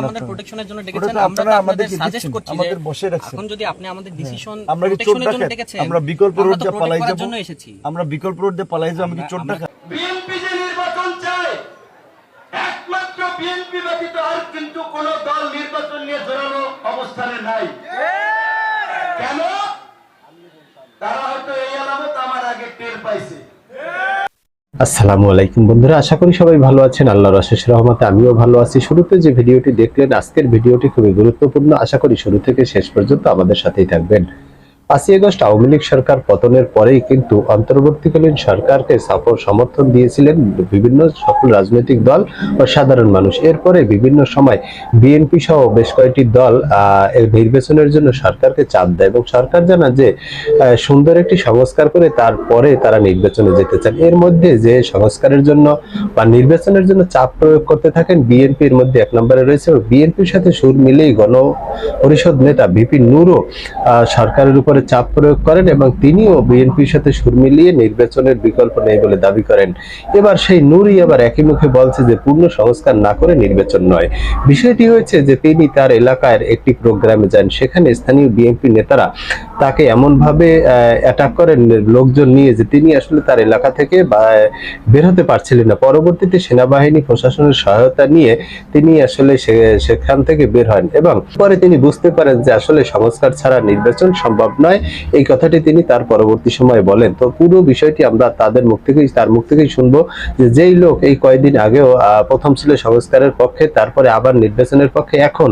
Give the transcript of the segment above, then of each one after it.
আমাদের প্রোটেকশনের জন্য আমরা আমাদেরকে সাজেস্ট করছি আমাদের বসে। এখন যদি আপনি আমাদের ডিসিশন আমরা? আমরা বিকল্প রোড দিয়ে পালাই যাব আমরা বিকল্প রোড দিয়ে পালাই যাব আমি চোর কিন্তু কোন দল নির্বাচন নিয়ে জোরালো অবস্থানে নাই কেন আসসালামু আলাইকুম বন্ধুরা, আশা করি সবাই ভালো আছেন। আল্লাহর অশেষ রহমতে আমিও ভালো আছি। শুরুতে যে ভিডিওটি দেখলেন, আজকের ভিডিওটি খুবই গুরুত্বপূর্ণ। আশা করি শুরু থেকে শেষ পর্যন্ত আমাদের সাথেই থাকবেন। পাঁচই আগস্ট আওয়ামী লীগ সরকার পতনের পরেই কিন্তু অন্তর্বর্তীকালীন সরকারকে সাপোর সমর্থন দিয়েছিলেন বিভিন্ন সকল রাজনৈতিক দল ও সাধারণ মানুষ। এরপরে বিভিন্ন সময় বিএনপি সহ বেশ কয়েকটি দল এর নির্বাচনের জন্য সরকারকে চাপ দেয় এবং সরকার জানা যে সুন্দর একটি সংস্কার করে তারপরে তারা নির্বাচনে যেতে চান। এর মধ্যে যে সংস্কারের জন্য বা নির্বাচনের জন্য চাপ প্রয়োগ করতে থাকেন বিএনপির মধ্যে এক নম্বরে রয়েছে। বিএনপির সাথে সুর মিলেই গণ পরিষদ নেতা ভিপি নুরও সরকারের উপরে চাপ প্রয়োগ করেন এবং তিনিও বিএনপির সাথে সুর মিলিয়ে নির্বাচনের বিকল্প নেই বলে দাবি করেন। এবার সেই নুরই আবার একই মুখে বলছে যে পূর্ণ সংস্কার না করে নির্বাচন নয়। বিষয়টি হয়েছে যে তিনি তার এলাকার একটি প্রোগ্রামে যান। সেখানে স্থানীয় বিএনপি নেতারা তাকে এমনভাবে অ্যাটাক করেন, লোকজন নিয়ে যে তিনি আসলে তার এলাকা থেকে বের হতে পারছিলেন না। পরবর্তীতে সেনাবাহিনী, প্রশাসনের সহায়তা নিয়ে তিনি আসলে সেখান থেকে বের হন এবং পরে তিনি বুঝতে পারেন যে আসলে সংস্কার ছাড়া নির্বাচন সম্ভব নয়, এই কথাটি তিনি তার পরবর্তী সময়ে বলেন। তো পুরো বিষয়টি আমরা তাদের মুখ থেকেই, তার মুখ থেকেই শুনব যে যেই লোক এই কয়েকদিন আগেও প্রথম ছিল সংস্কারের পক্ষে, তারপরে আবার নির্বাচনের পক্ষে। এখন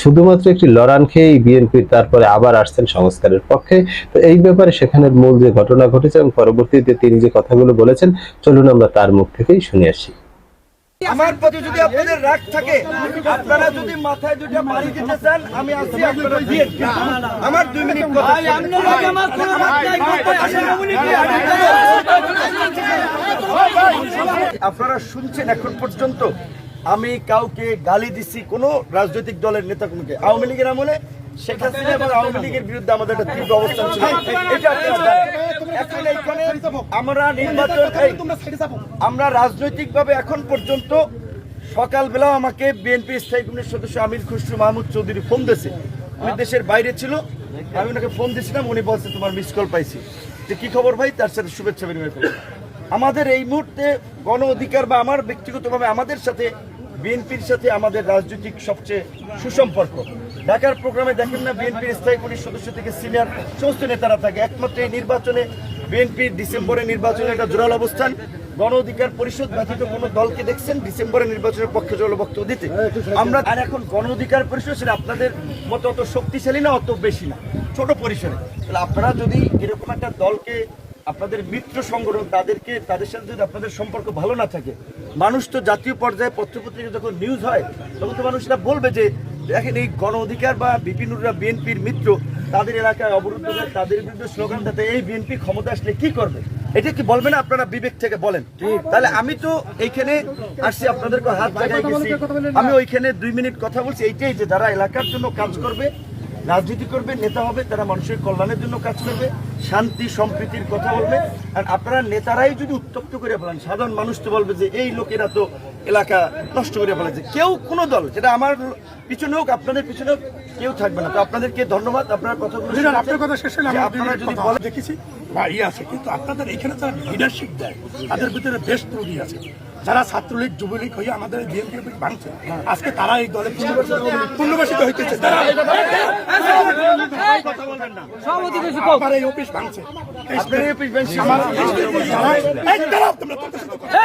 শুধুমাত্র একটি লড়ান খেয়েই বিএনপি তারপরে আবার আসছেন সংস্কারের পক্ষে। তো এই ব্যাপারে সেখানের মূল যে ঘটনা ঘটেছে এবং পরবর্তীতে তিনি যে কথাগুলো বলেছেন, চলুন আমরা তার মুখ থেকেই শুনে আসি। আমার প্রতি যদি আপনাদের রাগ থাকে আপনারা যদি মাথায় দুটো বাড়ি দিতে চান আমি আছি আপনারা দিয়ে। আমার দুই মিনিট কথা আপনার শুনছেন এখন পর্যন্ত আমি কাউকে গালি দিছি কোন রাজনৈতিক দলের নেতা কোনকে আওয়ামী লীগের আমলে শেখ হাসিনা এবং আওয়ামী লীগের বিরুদ্ধে আমাদের একটা তীব্র অবস্থান ছিল। এটা আপনারা আমরা নির্বাচন আমরা রাজনৈতিক ভাবে এখন পর্যন্ত সকালবেলা আমাকে বিএনপি স্থায়ী কমিটির সদস্য আমির খুসরু মাহমুদ চৌধুরী ফোন দিয়েছে। উনি দেশের বাইরে ছিল। আমি ওনাকে ফোন দিয়েছিলাম উনি বলছে তোমার মিস কল পাইছি। যে কি খবর ভাই? তার সাথে শুভেচ্ছা বিনিময় করব আমাদের এই মুহূর্তে গণ অধিকার বা আমার ব্যক্তিগতভাবে আমাদের সাথে বিএনপির সাথে আমাদের রাজনৈতিক সবচেয়ে সুসম্পর্ক। ঢাকার প্রোগ্রামে দেখেন না বিএনপির স্থায়ী কমিটির সদস্য থেকে সিনিয়র সমস্ত নেতারা থাকে। একমাত্র এই নির্বাচনে বিএনপির ডিসেম্বরে নির্বাচনে একটা জোরাল অবস্থান। গণ অধিকার পরিষদ ব্যতীত কোন দলকে দেখছেন? ডিসেম্বরে নির্বাচনের পক্ষে জোরালো বক্তব্য দিতে। আমরা আর এখন গণ অধিকার পরিষদ সেটা আপনাদের মতো অত শক্তিশালী না অত বেশি না? ছোট পরিসরে। তাহলে আপনারা যদি এরকম একটা দলকে আপনাদের মিত্র সংগঠন তাদেরকে তাদের সাথে যদি আপনাদের সম্পর্ক ভালো না থাকে মানুষ তো জাতীয় পর্যায়ে পত্রপত্রিকা যখন নিউজ হয় তখন তো মানুষ বলবে যে দেখেন এই গণ অধিকার বা বিপিনুররা বিএনপির মিত্র তাদের এলাকায় অবরুদ্ধ হয়ে তাদের বিরুদ্ধে স্লোগান দিতে এই বিএনপি ক্ষমতা আসলে কি করবে? এটা কি বলবেন আপনারা বিবেক থেকে বলেন? তাহলে আমি তো এইখানে আসছি আপনাদেরকে হাত জায়গায় গেছি। আমি ওইখানে দুই মিনিট কথা বলছি এইটাই যে যারা এলাকার জন্য কাজ করবে রাজনীতি করবে নেতা হবে তারা মানুষের কল্যাণের জন্য কাজ করবে শান্তি সম্প্রীতির কথা বলবে। আর আপনারা নেতারাই যদি উত্তপ্ত করে বলেন সাধারণ মানুষ তো বলবে যে এই লোকেরা তো এলাকা নষ্ট করে ফেলেছে। কেউ কোনো দল যেটা আমার পিছনে হোক আপনাদের পিছনে হোক কেউ থাকবে না। তো আপনাদেরকে ধন্যবাদ আপনার কথাগুলো আপনার কথা শেষ হলে আপনারা যদি বলে দেখেছি। বা ইয়ে আছে কিন্তু আপনাদের এখানে তারা লিডারশিপ দেয় তাদের ভিতরে বেশ ত্রুটি আছে। যারা ছাত্রলীগ যুবলীগ হয়ে আমাদের বিএনপি ভাঙছে আজকে তারা এই দলে পূর্ণবাসিত হইতেছে। তারা সভাপতি কিছু কও। আমার এই অফিস ভাঙছে। আপনার এই অফিস ভাঙছে। আমার এই দাঁড়াও, তোমরা কথা শুনতে কথা।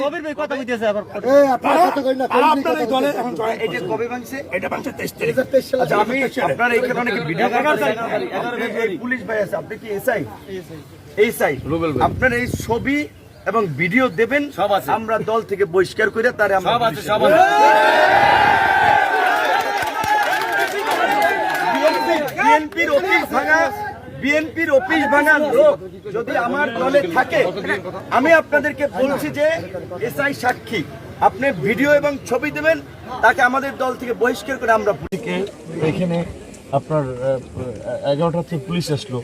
কবির ভাই কথা কইতেছে আবার। তারা- তারা আপনার এই দলে এখন জয়েন এটা কবে ভাঙছে এটা ভাঙছে তেইশ তারিখ। আচ্ছা আমি আপনার এইখানে অনেক ভিডিও পুলিশ ভাই আছে আপনি কি এসআই এসআই আপনার এই ছবি এবং ভিডিও দেবেন সব আছে। আমরা দল থেকে বহিষ্কার করে তারে আমরা সব আছে সব বিএনপির অফিস ভাঙা বিএনপির অফিস ভাঙা লোক যদি আমার দলে থাকে আমি আপনাদেরকে বলছি যে এসআই সাক্ষী আপনি ভিডিও এবং ছবি দেবেন তাকে আমাদের দল থেকে বহিষ্কার করে আমরা এখানে আপনার এগারোটা থেকে পুলিশ আসলো।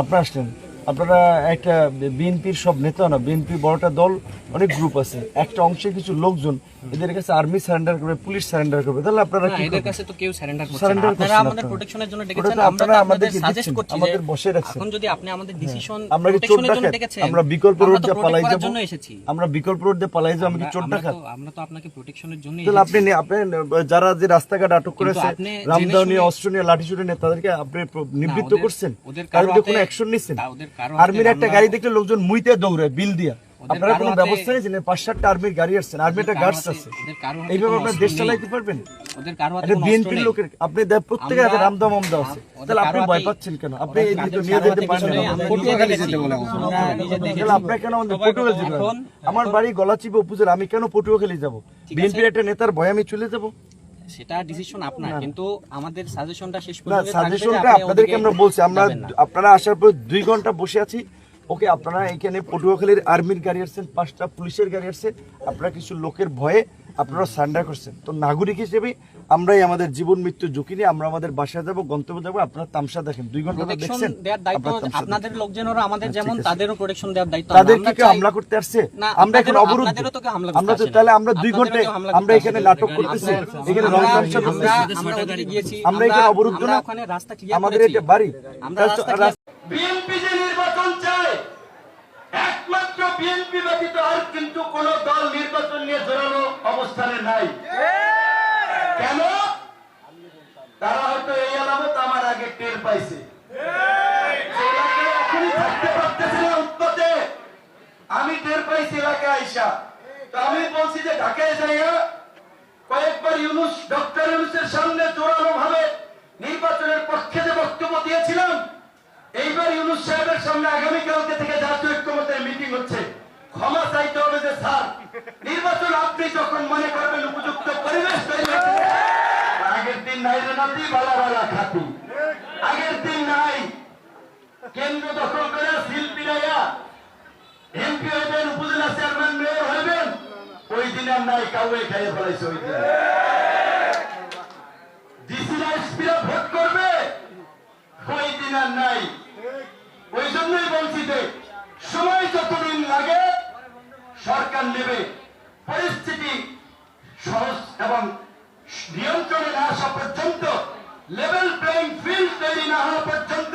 আপনারা আসলেন? আপনারা একটা বিএনপির সব নেতা না বিএনপি বড়টা দল, অনেক গ্রুপ আছে। একটা অংশে কিছু লোকজন এদের কাছে আর্মি সারেন্ডার করবে পুলিশ সারেন্ডার করবে তাহলে আপনারা কি এদের কাছে তো কেউ সারেন্ডার করছে না। আপনারা আমাদের প্রোটেকশনের জন্য ডেকেছেন আমরা আমাদেরকে সাজেস্ট করছি আমাদের বসে রাখছেন। এখন যদি আপনি আমাদের ডিসিশন আমরা প্রোটেকশনের জন্য ডেকেছেন আমরা বিকল্প রোড দিয়ে পালাই যাব। জন্য এসেছি। আমরা বিকল্প রোড দিয়ে পালাই যাব আমি কি চোর আমরা ডাকাত? তো আমরা তো আপনাকে প্রোটেকশনের জন্য তাহলে আপনি আপনি যারা যে রাস্তাঘাট আটক করেছে শুনে- অস্ত্র নিয়ে লাঠি ছুটে নিয়ে তাদেরকে আপনি নিবৃত্ত করছেন? ওদের তাদের কোনো অ্যাকশন নিচ্ছেন আর্মির একটা গাড়ি দেখলে লোকজন মুইতে দৌড়ায় বিল দিয়া। আপনারা কোনো ব্যবস্থা নিয়েছেন? আর্মির গাড়ি আসছেন আর্মি একটা গার্ডস আছে কারও এইভাবে আপনার দেশ চালাইতে পারবেন? কারও এটা বিএনপির লোকের আপনি প্রত্যেকের হাতে আমরা- রামদা মামদা আছে। তাহলে আপনি ভয় পাচ্ছেন কেন? আপনি এই দিকে নিয়ে যেতে পারেন। তাহলে আপনারা কেন আমাদের পটুয়াখালী যেতে আমার বাড়ি গলাচিপে উপজেলা আমি কেন পটুয়াখালী যাব? ঠিক বিএনপির একটা নেতার ভয় আমি চলে যাব? সেটা ডিসিশন আপনার কিন্তু আমাদের সাজেশনটা শেষ পর্যন্ত থাকবে সাজেশনটা আপনাদেরকে আমরা বলছি। আমরা আপনারা আসার পর দুই ঘণ্টা বসে আছি। ওকে আপনারা এখানে পটুয়াখালীর আর্মির গাড়ি আসছেন পাঁচটা পুলিশের গাড়ি আসছে আপনারা কিছু লোকের ভয়ে আপনারা সান্ডার করছেন। তো নাগরিক হিসেবে আমরাই আমাদের জীবন মৃত্যু ঝুঁকি নিয়ে আমরা আমাদের বাসায় যাব গন্তব্য যাব আপনারা তামসা দেখেন। দুই ঘণ্টা দেখছেন দায়িত্ব আপনাদের দেখেন। লোকজনেরও আমাদের হ্যাঁ, যেমন তাদেরও প্রোটেকশন দেওয়ার দায়িত্ব তাদেরকে আমরা কেউ হামলা করতে আসছে? আমরা এখন করতে আমরা তো তাহলে আমরা দুই ঘন্টায় আমরা এখানে নাটক করতেছি। এখানে রং তামসা করতেছি। আমরা এখানে অবরুদ্ধ না। ওখানে রাস্তা ক্লিয়ার আমাদের এটা বাড়ি। আমরা রাস্তা রাস্তা- বিএনপি যে নির্বাচন চায় একমাত্র বিএনপি ব্যতীত আর কিন্তু কোন দল নির্বাচন নিয়ে জোরালো অবস্থানে নাই। কেন? তারা হয়তো এই আলামত আমার আগে টের পাইছে। আমি টের পাইছি এলাকায় আইসা। তো আমি বলছি যে ঢাকায় যাইয়া কয়েকবার ইউনুস, ডক্টর ইউনুসের সামনে জোরালো ভাবে নির্বাচনের পক্ষে যে বক্তব্য দিয়েছিলাম এইবার ইউনুস সাহেবের সামনে আগামীকালকে থেকে জাতীয় ঐক্যমতের মিটিং হচ্ছে। ক্ষমা চাইতে হবে যে স্যার। নির্বাচন আপনি যখন মনে করবেন উপযুক্ত পরিবেশ তৈরি হয়েছে, আগের দিন নাই রে বালা বালা খাতি। আগের দিন নাই। কেন্দ্র দখল করে সিল পিরাইয়া এমপি হইবেন উপজেলা চেয়ারম্যান মেয়র হইবেন। ওই দিন আর নাই কাউকে খাইয়ে ফেলাইছে ওই দিন। ডিসিরা এসপিরা ভোট করবে। ওই দিন আর নাই। ওই জন্যই বলছি যে, সময় যতদিন লাগে, সরকার নেবে। পরিস্থিতি সহজ এবং নিয়ন্ত্রণে না আসা পর্যন্ত লেভেল প্লেইং ফিল্ড তৈরি না হওয়া পর্যন্ত,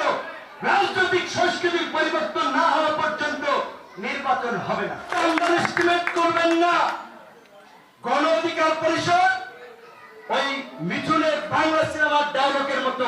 রাজনৈতিক সংস্কৃতির পরিবর্তন না হওয়া পর্যন্ত নির্বাচন হবে না। করবেন না। গণ অধিকার পরিষদ ওই মিঠুনের বাংলা সিনেমার ডায়লগের মতো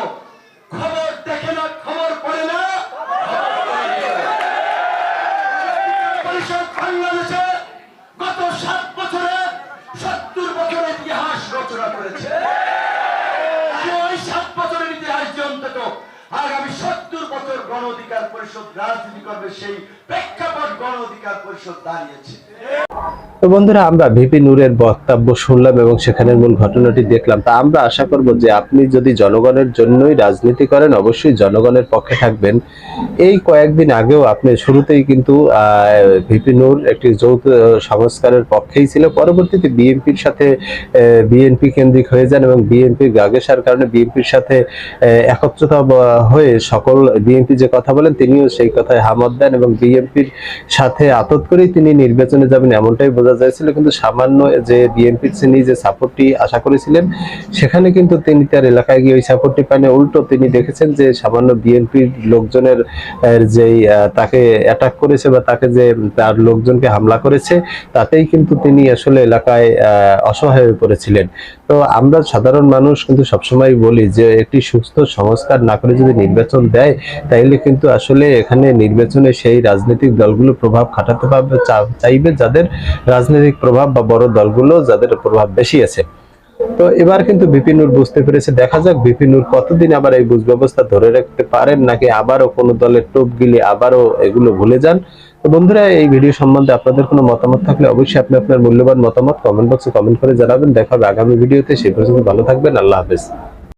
বছর গণ অধিকার পরিষদ রাজনীতি করবে সেই প্রেক্ষাপট গণ অধিকার পরিষদ দাঁড়িয়েছে। তো বন্ধুরা, আমরা ভিপি নূরের বক্তব্য শুনলাম এবং সেখানের মূল ঘটনাটি দেখলাম। তা আমরা আশা করব যে আপনি যদি জনগণের জন্যই রাজনীতি করেন, অবশ্যই জনগণের পক্ষে থাকবেন। এই কয়েকদিন আগেও আপনি শুরুতেই কিন্তু ভিপি নূর একটি যৌথ সংস্কারের পক্ষেই ছিল। পরবর্তীতে বিএনপির সাথে বিএনপি কেন্দ্রিক হয়ে যান এবং বিএনপির গাগেসার কারণে বিএনপির সাথে একত্রতা হয়ে সকল বিএনপি যে কথা বলেন, তিনিও সেই কথায় হামত দেন এবং বিএনপির সাথে আতত করেই তিনি নির্বাচনে যাবেন, এমনটাই বোঝা যাচ্ছিল কিন্তু সামান্য যে বিএনপির তিনি যে সাপোর্টটি আশা করেছিলেন, সেখানে কিন্তু তিনি তার এলাকায় গিয়ে ওই সাপোর্টটি পান উল্টো তিনি দেখেছেন যে সামান্য বিএনপির লোকজনের যেই তাকে অ্যাটাক করেছে বা তাকে যে তার লোকজনকে হামলা করেছে, তাতেই কিন্তু তিনি আসলে এলাকায় অসহায় হয়ে পড়েছিলেন। তো আমরা সাধারণ মানুষ কিন্তু সবসময় বলি যে একটি সুস্থ সংস্কার না করে যদি নির্বাচন দেয়, তাইলে কিন্তু আসলে এখানে নির্বাচনে সেই রাজনৈতিক দলগুলো প্রভাব খাটাতে পারবে চাইবে যাদের রাজনৈতিক প্রভাব বা বড় দলগুলো যাদের প্রভাব বেশি আছে। তো এবার কিন্তু বিপিনুর বুঝতে পেরেছে, দেখা যাক বিপিনুর কতদিন আবার এই বুঝ ব্যবস্থা ধরে রাখতে পারেন নাকি আবারও কোনো দলের টোপ গিলে আবারও এগুলো ভুলে যান। তো বন্ধুরা, এই ভিডিও সম্বন্ধে আপনাদের কোনো মতামত থাকলে অবশ্যই আপনি আপনার মূল্যবান মতামত কমেন্ট বক্সে কমেন্ট করে জানাবেন। দেখা হবে আগামী ভিডিওতে সেই পর্যন্ত ভালো থাকবেন, আল্লাহ হাফেজ।